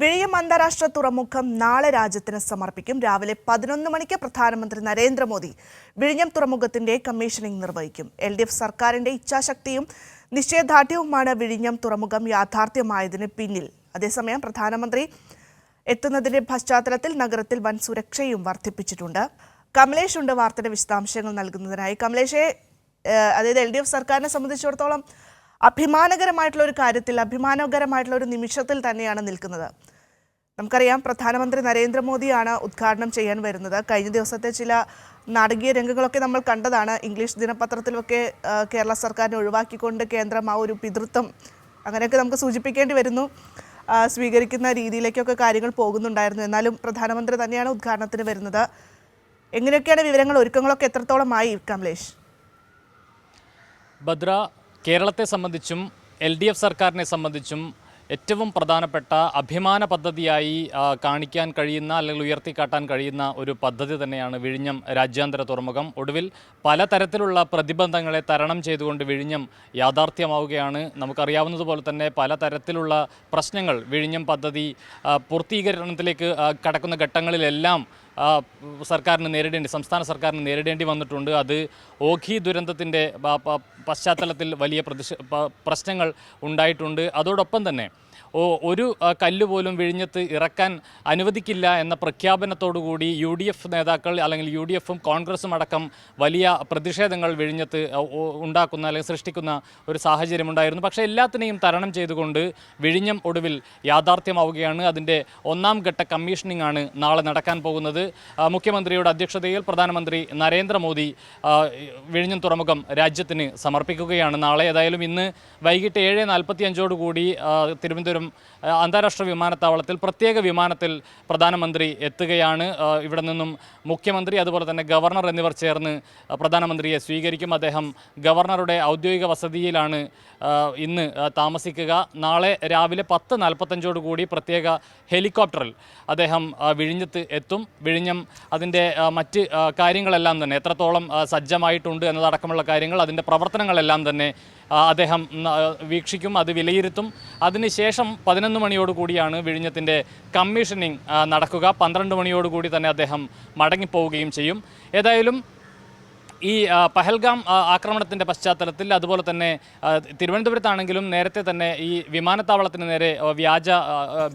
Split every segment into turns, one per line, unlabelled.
വിഴിഞ്ഞം അന്താരാഷ്ട്ര തുറമുഖം നാളെ രാജ്യത്തിന് സമർപ്പിക്കും. രാവിലെ പതിനൊന്ന് മണിക്ക് പ്രധാനമന്ത്രി നരേന്ദ്രമോദി വിഴിഞ്ഞം തുറമുഖത്തിന്റെ കമ്മീഷനിംഗ് നിർവഹിക്കും. എൽ ഡി എഫ് സർക്കാരിന്റെ ഇച്ഛാശക്തിയും നിശ്ചയദാർഢ്യവുമാണ് വിഴിഞ്ഞം തുറമുഖം യാഥാർത്ഥ്യമായതിന് പിന്നിൽ. അതേസമയം പ്രധാനമന്ത്രി എത്തുന്നതിന്റെ പശ്ചാത്തലത്തിൽ നഗരത്തിൽ വൻ സുരക്ഷയും വർദ്ധിപ്പിച്ചിട്ടുണ്ട്. കമലേഷ് ഉണ്ട് വാർത്തയുടെ വിശദാംശങ്ങൾ നൽകുന്നതിനായി. കമലേഷെ അതായത് എൽ ഡി എഫ് സർക്കാരിനെ സംബന്ധിച്ചിടത്തോളം അഭിമാനകരമായിട്ടുള്ള ഒരു കാര്യത്തിൽ അഭിമാനകരമായിട്ടുള്ള ഒരു നിമിഷത്തിൽ തന്നെയാണ് നിൽക്കുന്നത്. നമുക്കറിയാം പ്രധാനമന്ത്രി നരേന്ദ്രമോദിയാണ് ഉദ്ഘാടനം ചെയ്യാൻ വരുന്നത്. കഴിഞ്ഞ ദിവസത്തെ ചില നാടകീയ രംഗങ്ങളൊക്കെ നമ്മൾ കണ്ടതാണ്. ഇംഗ്ലീഷ് ദിനപത്രത്തിലൊക്കെ കേരള സർക്കാരിനെ ഒഴിവാക്കിക്കൊണ്ട് കേന്ദ്രം ആ ഒരു പിതൃത്വം അങ്ങനെയൊക്കെ നമുക്ക് സൂചിപ്പിക്കേണ്ടി വരുന്നു. സ്വീകരിക്കുന്ന രീതിയിലേക്കൊക്കെ കാര്യങ്ങൾ പോകുന്നുണ്ടായിരുന്നു. എന്നാലും പ്രധാനമന്ത്രി തന്നെയാണ് ഉദ്ഘാടനത്തിന് വരുന്നത്. എങ്ങനെയൊക്കെയാണ് വിവരങ്ങൾ ഒരുക്കങ്ങളൊക്കെ എത്രത്തോളമായി കമലേഷ്?
ഭദ്ര കേരളത്തെ സംബന്ധിച്ചും എൽ ഡി എഫ് സർക്കാരിനെ സംബന്ധിച്ചും ഏറ്റവും പ്രധാനപ്പെട്ട അഭിമാന പദ്ധതിയായി കാണിക്കാൻ കഴിയുന്ന അല്ലെങ്കിൽ ഉയർത്തിക്കാട്ടാൻ കഴിയുന്ന ഒരു പദ്ധതി തന്നെയാണ് വിഴിഞ്ഞം രാജ്യാന്തര തുറമുഖം. ഒടുവിൽ പലതരത്തിലുള്ള പ്രതിബന്ധങ്ങളെ തരണം ചെയ്തുകൊണ്ട് വിഴിഞ്ഞം യാഥാർത്ഥ്യമാവുകയാണ്. നമുക്കറിയാവുന്നതുപോലെ തന്നെ പലതരത്തിലുള്ള പ്രശ്നങ്ങൾ വിഴിഞ്ഞം പദ്ധതി പൂർത്തീകരണത്തിലേക്ക് കടക്കുന്ന ഘട്ടങ്ങളിലെല്ലാം സർക്കാരിന് നേരിടേണ്ടി സംസ്ഥാന സർക്കാരിന് നേരിടേണ്ടി വന്നിട്ടുണ്ട്. അത് ഓഖി ദുരന്തത്തിന്റെ പശ്ചാത്തലത്തിൽ വലിയ പ്രശ്നങ്ങൾ ഉണ്ടായിട്ടുണ്ട്. അതോടൊപ്പം തന്നെ ഒരു കല്ലുപോലും കല്ല് പോലും വിഴിഞ്ഞത്ത് ഇറക്കാൻ അനുവദിക്കില്ല എന്ന പ്രഖ്യാപനത്തോടുകൂടി യു ഡി എഫ് നേതാക്കൾ അല്ലെങ്കിൽ യു ഡി എഫും കോൺഗ്രസും അടക്കം വലിയ പ്രതിഷേധങ്ങൾ വിഴിഞ്ഞത്ത് ഉണ്ടാക്കുന്ന അല്ലെങ്കിൽ സൃഷ്ടിക്കുന്ന ഒരു സാഹചര്യമുണ്ടായിരുന്നു പക്ഷേ എല്ലാത്തിനെയും തരണം ചെയ്തുകൊണ്ട് വിഴിഞ്ഞം ഒടുവിൽ യാഥാർത്ഥ്യമാവുകയാണ്. അതിന്റെ ഒന്നാം ഘട്ട കമ്മീഷനിംഗ് ആണ് നാളെ നടക്കാൻ പോകുന്നത്. മുഖ്യമന്ത്രിയുടെ അധ്യക്ഷതയിൽ പ്രധാനമന്ത്രി നരേന്ദ്രമോദി വിഴിഞ്ഞം തുറമുഖം രാജ്യത്തിന് സമർപ്പിക്കുകയാണ്. നാളെ ഏതായാലും ഇന്ന് വൈകിട്ട് ഏഴ് നാൽപ്പത്തി അഞ്ചോടുകൂടി തിരുവനന്തപുരം ആ, അന്താരാഷ്ട്ര വിമാനത്താവളത്തിൽ പ്രത്യേക വിമാനത്തിൽ പ്രധാനമന്ത്രി എത്തുകയാണ്. ഇവിടെ നിന്നും മുഖ്യമന്ത്രി അതുപോലെ തന്നെ ഗവർണർ എന്നിവർ ചേർന്ന് പ്രധാനമന്ത്രിയെ സ്വീകരിക്കും. അദ്ദേഹം ഗവർണറുടെ ഔദ്യോഗിക വസതിയിലാണ് ഇന്ന് താമസിക്കുക. നാളെ രാവിലെ പത്ത് നാൽപ്പത്തഞ്ചോട് കൂടി പ്രത്യേക ഹെലികോപ്റ്ററിൽ അദ്ദേഹം വിഴിഞ്ഞത്ത് എത്തും. വിഴിഞ്ഞം അതിന്റെ മറ്റ് കാര്യങ്ങളെല്ലാം തന്നെ എത്രത്തോളം സജ്ജമായിട്ടുണ്ട് എന്നതടക്കമുള്ള കാര്യങ്ങൾ അതിന്റെ പ്രവർത്തനങ്ങളെല്ലാം തന്നെ അദ്ദേഹം വീക്ഷിക്കും അത് വിലയിരുത്തും. അതിനുശേഷം പതിനൊന്ന് മണിയോട് കൂടിയാണ് വിഴിഞ്ഞത്തിന്റെ കമ്മീഷനിങ് നടക്കുക. പന്ത്രണ്ട് മണിയോട് കൂടി തന്നെ അദ്ദേഹം മടങ്ങിപ്പോവുകയും ചെയ്യും. ഏതായാലും ഈ പഹൽഗാം ആക്രമണത്തിന്റെ പശ്ചാത്തലത്തിൽ അതുപോലെ തന്നെ തിരുവനന്തപുരത്താണെങ്കിലും നേരത്തെ തന്നെ ഈ വിമാനത്താവളത്തിന് നേരെ വ്യാജ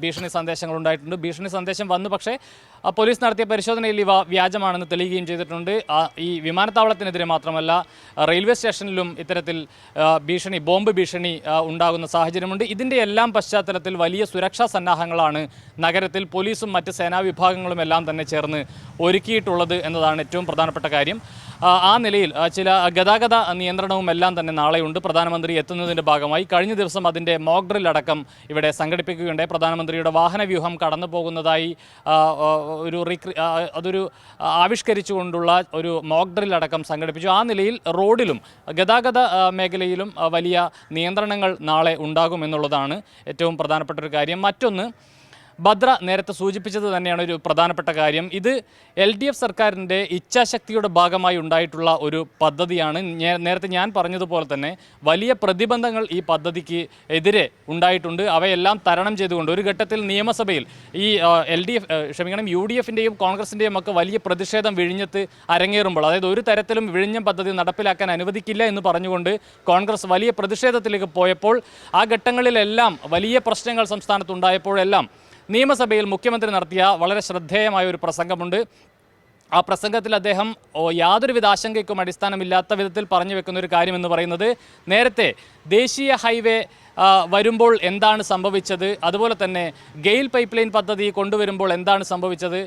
ഭീഷണി സന്ദേശങ്ങൾ ഉണ്ടായിട്ടുണ്ട് ഭീഷണി സന്ദേശം വന്നു. പക്ഷേ പോലീസ് നടത്തിയ പരിശോധനയിൽ ഇവ വ്യാജമാണെന്ന് തെളിയുകയും ചെയ്തിട്ടുണ്ട്. ഈ വിമാനത്താവളത്തിനെതിരെ മാത്രമല്ല റെയിൽവേ സ്റ്റേഷനിലും ഇത്തരത്തിൽ ഭീഷണി ബോംബ് ഭീഷണി ഉണ്ടാകുന്ന സാഹചര്യമുണ്ട്. ഇതിന്റെ എല്ലാം പശ്ചാത്തലത്തിൽ വലിയ സുരക്ഷാ സന്നാഹങ്ങളാണ് നഗരത്തിൽ പോലീസും മറ്റ് സേനാ വിഭാഗങ്ങളും എല്ലാം തന്നെ ചേർന്ന് ഒരുക്കിയിട്ടുള്ളത് എന്നതാണ് ഏറ്റവും പ്രധാനപ്പെട്ട കാര്യം. ആ, നിലയിൽ ചില ഗതാഗത നിയന്ത്രണവും എല്ലാം തന്നെ നാളെയുണ്ട്. പ്രധാനമന്ത്രി എത്തുന്നതിന്റെ ഭാഗമായി കഴിഞ്ഞ ദിവസം അതിന്റെ മോക്ഡ്രിൽ അടക്കം ഇവിടെ സംഘടിപ്പിക്കുകയുണ്ടായി. പ്രധാനമന്ത്രിയുടെ വാഹനവ്യൂഹം കടന്നു പോകുന്നതായി ഒരു റീക്രി അതൊരു ആവിഷ്കരിച്ചുകൊണ്ടുള്ള ഒരു മോക്ക് ഡ്രിൽ അടക്കം സംഘടിപ്പിച്ചു. ആ നിലയിൽ റോഡിലും ഗതാഗത മേഖലയിലും വലിയ നിയന്ത്രണങ്ങൾ നാളെ ഉണ്ടാകുമെന്നുള്ളതാണ് ഏറ്റവും പ്രധാനപ്പെട്ട ഒരു കാര്യം. മറ്റൊന്ന് ഭദ്ര നേരത്തെ സൂചിപ്പിച്ചത് തന്നെയാണ് ഒരു പ്രധാനപ്പെട്ട കാര്യം. ഇത് എൽ ഡി എഫ് സർക്കാരിന്റെ ഇച്ഛാശക്തിയുടെ ഭാഗമായി ഉണ്ടായിട്ടുള്ള ഒരു പദ്ധതിയാണ്. നേരത്തെ ഞാൻ പറഞ്ഞതുപോലെ തന്നെ വലിയ പ്രതിബന്ധങ്ങൾ ഈ പദ്ധതിക്ക് എതിരെ ഉണ്ടായിട്ടുണ്ട്. അവയെല്ലാം തരണം ചെയ്തുകൊണ്ട് ഒരു ഘട്ടത്തിൽ നിയമസഭയിൽ ഈ എൽ ഡി എഫ് ക്ഷമിക്കണം യു ഡി എഫിന്റെയും കോൺഗ്രസിന്റെയും ഒക്കെ വലിയ പ്രതിഷേധം വിഴിഞ്ഞത്ത് അരങ്ങേറുമ്പോൾ അതായത് ഒരു തരത്തിലും വിഴിഞ്ഞം പദ്ധതി നടപ്പിലാക്കാൻ അനുവദിക്കില്ല എന്ന് പറഞ്ഞുകൊണ്ട് കോൺഗ്രസ് വലിയ പ്രതിഷേധത്തിലേക്ക് പോയപ്പോൾ ആ ഘട്ടങ്ങളിലെല്ലാം വലിയ പ്രശ്നങ്ങൾ സംസ്ഥാനത്തുണ്ടായപ്പോഴെല്ലാം നിയമസഭയിൽ മുഖ്യമന്ത്രി നടത്തിയ വളരെ ശ്രദ്ധേയമായ ഒരു പ്രസംഗമുണ്ട്. ആ പ്രസംഗത്തിൽ അദ്ദേഹം യാതൊരുവിധ ആശങ്കയ്ക്കും അടിസ്ഥാനമില്ലാത്ത വിധത്തിൽ പറഞ്ഞു വെക്കുന്ന ഒരു കാര്യമെന്ന് പറയുന്നത് നേരത്തെ ദേശീയ ഹൈവേ വരുമ്പോൾ എന്താണ് സംഭവിച്ചത്? അതുപോലെ തന്നെ ഗെയിൽ പൈപ്പ് ലൈൻ പദ്ധതി കൊണ്ടുവരുമ്പോൾ എന്താണ് സംഭവിച്ചത്?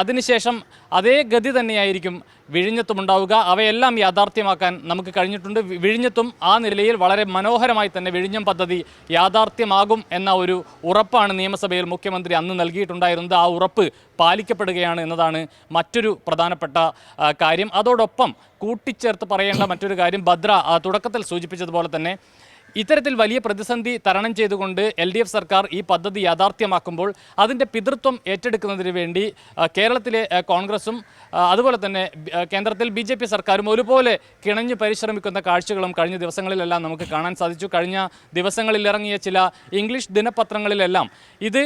അതിനുശേഷം അതേ ഗതി തന്നെയായിരിക്കും വിഴിഞ്ഞത്തും ഉണ്ടാവുക. അവയെല്ലാം യാഥാർത്ഥ്യമാക്കാൻ നമുക്ക് കഴിഞ്ഞിട്ടുണ്ട്. വിഴിഞ്ഞത്തും ആ നിലയിൽ വളരെ മനോഹരമായി തന്നെ വിഴിഞ്ഞം പദ്ധതി യാഥാർത്ഥ്യമാകും എന്ന ഒരു ഉറപ്പാണ് നിയമസഭയിൽ മുഖ്യമന്ത്രി അന്ന് നൽകിയിട്ടുണ്ടായിരുന്നത്. ആ ഉറപ്പ് പാലിക്കപ്പെടുകയാണ് എന്നതാണ് മറ്റൊരു പ്രധാനപ്പെട്ട കാര്യം. അതോടൊപ്പം കൂട്ടിച്ചേർത്ത് പറയേണ്ട മറ്റൊരു കാര്യം ഭദ്ര തുടക്കത്തിൽ സൂചിപ്പിച്ചതുപോലെ തന്നെ ഇത്തരത്തിൽ വലിയ പ്രതിസന്ധി തരണം ചെയ്തുകൊണ്ട് എൽ ഡി എഫ് സർക്കാർ ഈ പദ്ധതി യാഥാർത്ഥ്യമാക്കുമ്പോൾ അതിന്റെ പിതൃത്വം ഏറ്റെടുക്കുന്നതിന് വേണ്ടി കേരളത്തിലെ കോൺഗ്രസും അതുപോലെ തന്നെ കേന്ദ്രത്തിൽ ബി ജെ പി സർക്കാരും ഒരുപോലെ കിണഞ്ഞു പരിശ്രമിക്കുന്ന കാഴ്ചകളും കഴിഞ്ഞ ദിവസങ്ങളിലെല്ലാം നമുക്ക് കാണാൻ സാധിച്ചു. കഴിഞ്ഞ ദിവസങ്ങളിൽ ഇറങ്ങിയ ചില ഇംഗ്ലീഷ് ദിനപത്രങ്ങളിലെല്ലാം ഇത്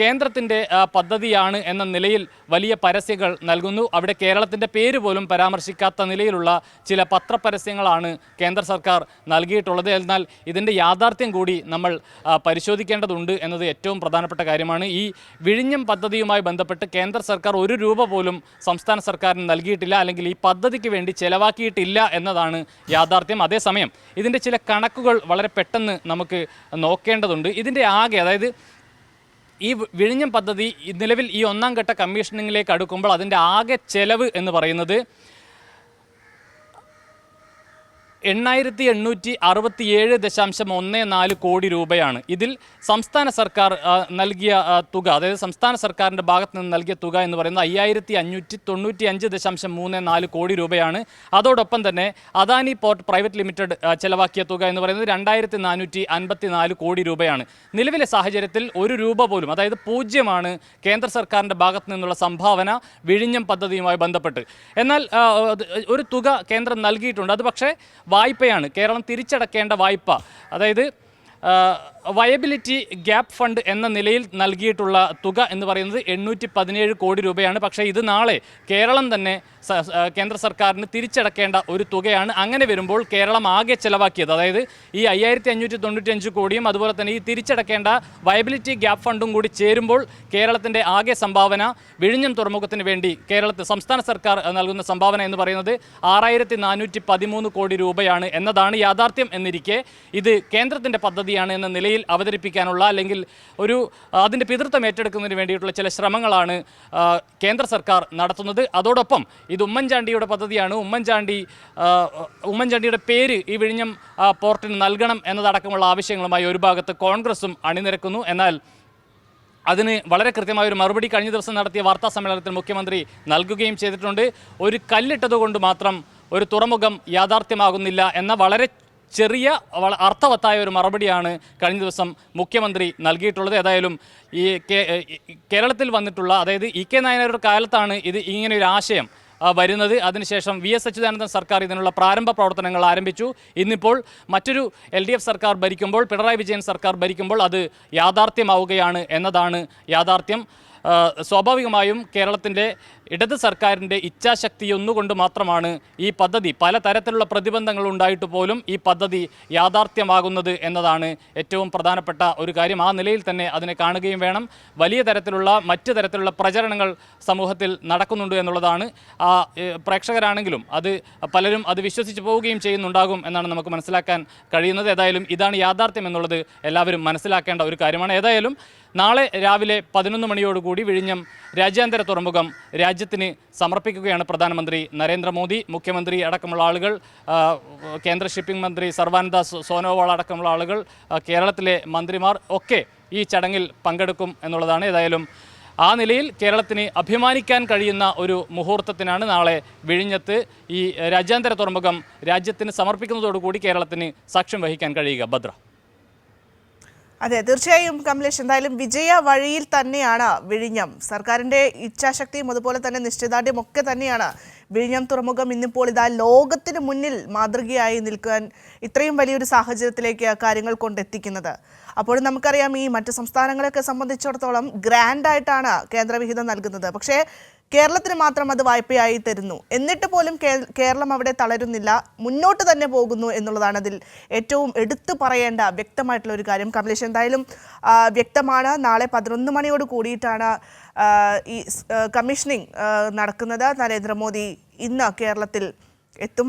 കേന്ദ്രത്തിന്റെ പദ്ധതിയാണ് എന്ന നിലയിൽ വലിയ പരസ്യങ്ങൾ നൽകുന്നു. അവിടെ കേരളത്തിന്റെ പേര് പോലും പരാമർശിക്കാത്ത നിലയിലുള്ള ചില പത്രപരസ്യങ്ങളാണ് കേന്ദ്ര സർക്കാർ നൽകിയിട്ടുള്ളത്. എന്നാൽ ഇതിന്റെ യാഥാർത്ഥ്യം കൂടി നമ്മൾ പരിശോധിക്കേണ്ടതുണ്ട് എന്നത് ഏറ്റവും പ്രധാനപ്പെട്ട കാര്യമാണ്. ഈ വിഴിഞ്ഞം പദ്ധതിയുമായി ബന്ധപ്പെട്ട് കേന്ദ്ര സർക്കാർ ഒരു രൂപ പോലും സംസ്ഥാന സർക്കാരിന് നൽകിയിട്ടില്ല അല്ലെങ്കിൽ ഈ പദ്ധതിക്ക് വേണ്ടി ചെലവാക്കിയിട്ടില്ല എന്നതാണ് യാഥാർത്ഥ്യം. അതേസമയം ഇതിന്റെ ചില കണക്കുകൾ വളരെ പെട്ടെന്ന് നമുക്ക് നോക്കേണ്ടതുണ്ട്. ഇതിന്റെ ആകെ അതായത് ഈ വിഴിഞ്ഞം പദ്ധതി നിലവിൽ ഈ ഒന്നാം ഘട്ട കമ്മീഷനിങ്ങിലേക്ക് അടുക്കുമ്പോൾ അതിന്റെ ആകെ ചെലവ് എന്ന് പറയുന്നത് എണ്ണായിരത്തി എണ്ണൂറ്റി അറുപത്തിയേഴ് ദശാംശം ഒന്ന് നാല് കോടി രൂപയാണ്. ഇതിൽ സംസ്ഥാന സർക്കാർ നൽകിയ തുക അതായത് സംസ്ഥാന സർക്കാരിന്റെ ഭാഗത്ത് നിന്ന് നൽകിയ തുക എന്ന് പറയുന്നത് അയ്യായിരത്തി അഞ്ഞൂറ്റി തൊണ്ണൂറ്റി അഞ്ച് ദശാംശം മൂന്ന് നാല് കോടി രൂപയാണ്. അതോടൊപ്പം തന്നെ അദാനി പോർട്ട് പ്രൈവറ്റ് ലിമിറ്റഡ് ചെലവാക്കിയ തുക എന്ന് പറയുന്നത് രണ്ടായിരത്തി നാനൂറ്റി അൻപത്തി നാല് കോടി രൂപയാണ്. നിലവിലെ സാഹചര്യത്തിൽ ഒരു രൂപ പോലും അതായത് പൂജ്യമാണ് കേന്ദ്ര സർക്കാരിന്റെ ഭാഗത്ത് നിന്നുള്ള സംഭാവന വിഴിഞ്ഞം പദ്ധതിയുമായി ബന്ധപ്പെട്ട്. എന്നാൽ ഒരു തുക കേന്ദ്രം നൽകിയിട്ടുണ്ട്. അത് പക്ഷേ വായ്പയാണ്. കേരളം തിരിച്ചടക്കേണ്ട വായ്പ. അതായത് വയബിലിറ്റി ഗ്യാപ്പ് ഫണ്ട് എന്ന നിലയിൽ നൽകിയിട്ടുള്ള തുക എന്ന് പറയുന്നത് എണ്ണൂറ്റി പതിനേഴ് കോടി രൂപയാണ്. പക്ഷേ ഇത് നാളെ കേരളം തന്നെ കേന്ദ്ര സർക്കാരിന് തിരിച്ചടക്കേണ്ട ഒരു തുകയാണ്. അങ്ങനെ വരുമ്പോൾ കേരളം ആകെ ചെലവാക്കിയത് അതായത് ഈ അയ്യായിരത്തി അഞ്ഞൂറ്റി തൊണ്ണൂറ്റി അഞ്ച് കോടിയും അതുപോലെ തന്നെ ഈ തിരിച്ചടക്കേണ്ട വയബിലിറ്റി ഗ്യാപ്പ് ഫണ്ടും കൂടി ചേരുമ്പോൾ കേരളത്തിന്റെ ആകെ സംഭാവന വിഴിഞ്ഞം തുറമുഖത്തിന് വേണ്ടി കേരളത്തിൽ സംസ്ഥാന സർക്കാർ നൽകുന്ന സംഭാവന എന്ന് പറയുന്നത് ആറായിരത്തി കോടി രൂപയാണ് എന്നതാണ് യാഥാർത്ഥ്യം എന്നിരിക്കെ ഇത് കേന്ദ്രത്തിന്റെ പദ്ധതിയാണ് എന്ന നിലയിൽ അവതരിപ്പിക്കാനുള്ള അല്ലെങ്കിൽ ഒരു അതിന്റെ പിതൃത്വം ഏറ്റെടുക്കുന്നതിന് വേണ്ടിയിട്ടുള്ള ചില ശ്രമങ്ങളാണ് കേന്ദ്ര സർക്കാർ നടത്തുന്നത്. അതോടൊപ്പം ഇത് ഉമ്മൻചാണ്ടിയുടെ പദ്ധതിയാണ്. ഉമ്മൻചാണ്ടി ഉമ്മൻചാണ്ടിയുടെ പേര് ഈ വിഴിഞ്ഞം പോർട്ടിന് നൽകണം എന്നതടക്കമുള്ള ആവശ്യങ്ങളുമായി ഒരു ഭാഗത്ത് കോൺഗ്രസും അണിനിരക്കുന്നു. എന്നാൽ അതിന് വളരെ കൃത്യമായ ഒരു മറുപടി കഴിഞ്ഞ ദിവസം നടത്തിയ വാർത്താ സമ്മേളനത്തിൽ മുഖ്യമന്ത്രി നൽകുകയും ചെയ്തിട്ടുണ്ട്. ഒരു കല്ലിട്ടതുകൊണ്ട് മാത്രം ഒരു തുറമുഖം യാഥാർത്ഥ്യമാകുന്നില്ല എന്ന വളരെ ചെറിയ അർത്ഥവത്തായ ഒരു മറുപടിയാണ് കഴിഞ്ഞ ദിവസം മുഖ്യമന്ത്രി നൽകിയിട്ടുള്ളത്. ഏതായാലും ഈ കേരളത്തിൽ വന്നിട്ടുള്ള അതായത് ഇ കെ നായനാരുടെ കാലത്താണ് ഇത് ഇങ്ങനെ ഒരു ആശയം വരുന്നത്. അതിനുശേഷം വി എസ് അച്യുതാനന്ദൻ സർക്കാർ ഇതിനുള്ള പ്രാരംഭ പ്രവർത്തനങ്ങൾ ആരംഭിച്ചു. ഇന്നിപ്പോൾ മറ്റൊരു എൽ ഡി എഫ് സർക്കാർ ഭരിക്കുമ്പോൾ പിണറായി വിജയൻ സർക്കാർ ഭരിക്കുമ്പോൾ അത് യാഥാർത്ഥ്യമാവുകയാണ് എന്നതാണ് യാഥാർത്ഥ്യം. സ്വാഭാവികമായും കേരളത്തിന്റെ ഇടത് സർക്കാരിന്റെ ഇച്ഛാശക്തി ഒന്നുകൊണ്ട് മാത്രമാണ് ഈ പദ്ധതി പലതരത്തിലുള്ള പ്രതിബന്ധങ്ങൾ ഉണ്ടായിട്ട് പോലും ഈ പദ്ധതി യാഥാർത്ഥ്യമാകുന്നത് എന്നതാണ് ഏറ്റവും പ്രധാനപ്പെട്ട ഒരു കാര്യം. ആ നിലയിൽ തന്നെ അതിനെ കാണുകയും വേണം. വലിയ തരത്തിലുള്ള മറ്റ് തരത്തിലുള്ള പ്രചരണങ്ങൾ സമൂഹത്തിൽ നടക്കുന്നുണ്ട് എന്നുള്ളതാണ്. ആ പ്രേക്ഷകരാണെങ്കിലും അത് പലരും അത് വിശ്വസിച്ച് പോവുകയും ചെയ്യുന്നുണ്ടാകും എന്നാണ് നമുക്ക് മനസ്സിലാക്കാൻ കഴിയുന്നത്. ഏതായാലും ഇതാണ് യാഥാർത്ഥ്യം എന്നുള്ളത് എല്ലാവരും മനസ്സിലാക്കേണ്ട ഒരു കാര്യമാണ്. ഏതായാലും നാളെ രാവിലെ പതിനൊന്ന് മണിയോടുകൂടി വിഴിഞ്ഞം രാജ്യാന്തര തുറമുഖം രാജ്യത്തിന് സമർപ്പിക്കുകയാണ് പ്രധാനമന്ത്രി നരേന്ദ്രമോദി മുഖ്യമന്ത്രി അടക്കമുള്ള ആളുകൾ കേന്ദ്ര ഷിപ്പിംഗ് മന്ത്രി സർവാനന്ദ സോനോവാൾ അടക്കമുള്ള ആളുകൾ കേരളത്തിലെ മന്ത്രിമാർ ഒക്കെ ഈ ചടങ്ങിൽ പങ്കെടുക്കും എന്നുള്ളതാണ് ഏതായാലും ആ നിലയിൽ കേരളത്തിന് അഭിമാനിക്കാൻ കഴിയുന്ന ഒരു മുഹൂർത്തത്തിനാണ് നാളെ വിഴിഞ്ഞത്ത് ഈ രാജ്യാന്തര തുറമുഖം രാജ്യത്തിന് സമർപ്പിക്കുന്നതോടുകൂടി കേരളത്തിന് സാക്ഷ്യം വഹിക്കാൻ കഴിയുക. ഭദ്ര.
അതെ തീർച്ചയായും കമലേഷ് എന്തായാലും വിജയ വഴിയിൽ തന്നെയാണ് വിഴിഞ്ഞം. സർക്കാരിന്റെ ഇച്ഛാശക്തിയും അതുപോലെ തന്നെ നിശ്ചയദാർഢ്യം ഒക്കെ തന്നെയാണ് വിഴിഞ്ഞം തുറമുഖം ഇന്നിപ്പോൾ ഇതാ ലോകത്തിന് മുന്നിൽ മാതൃകയായി നിൽക്കാൻ ഇത്രയും വലിയൊരു സാഹചര്യത്തിലേക്ക് കാര്യങ്ങൾ കൊണ്ടെത്തിക്കുന്നത്. അപ്പോൾ നമുക്കറിയാം ഈ മറ്റ് സംസ്ഥാനങ്ങളെയൊക്കെ സംബന്ധിച്ചിടത്തോളം ഗ്രാൻഡായിട്ടാണ് കേന്ദ്രവിഹിതം നൽകുന്നത്. പക്ഷേ കേരളത്തിന് മാത്രം അത് വായ്പയായി തരുന്നു. എന്നിട്ട് പോലും കേരളം അവിടെ തളരുന്നില്ല. മുന്നോട്ട് തന്നെ പോകുന്നു എന്നുള്ളതാണ് അതിൽ ഏറ്റവും എടുത്തു പറയേണ്ട വ്യക്തമായിട്ടുള്ള ഒരു കാര്യം. കമലേഷ് എന്തായാലും വ്യക്തമാണ്. നാളെ പതിനൊന്ന് മണിയോട് കൂടിയിട്ടാണ് ഈ കമ്മീഷനിങ് നടക്കുന്നത്. നരേന്ദ്രമോദി ഇന്ന് കേരളത്തിൽ എത്തും.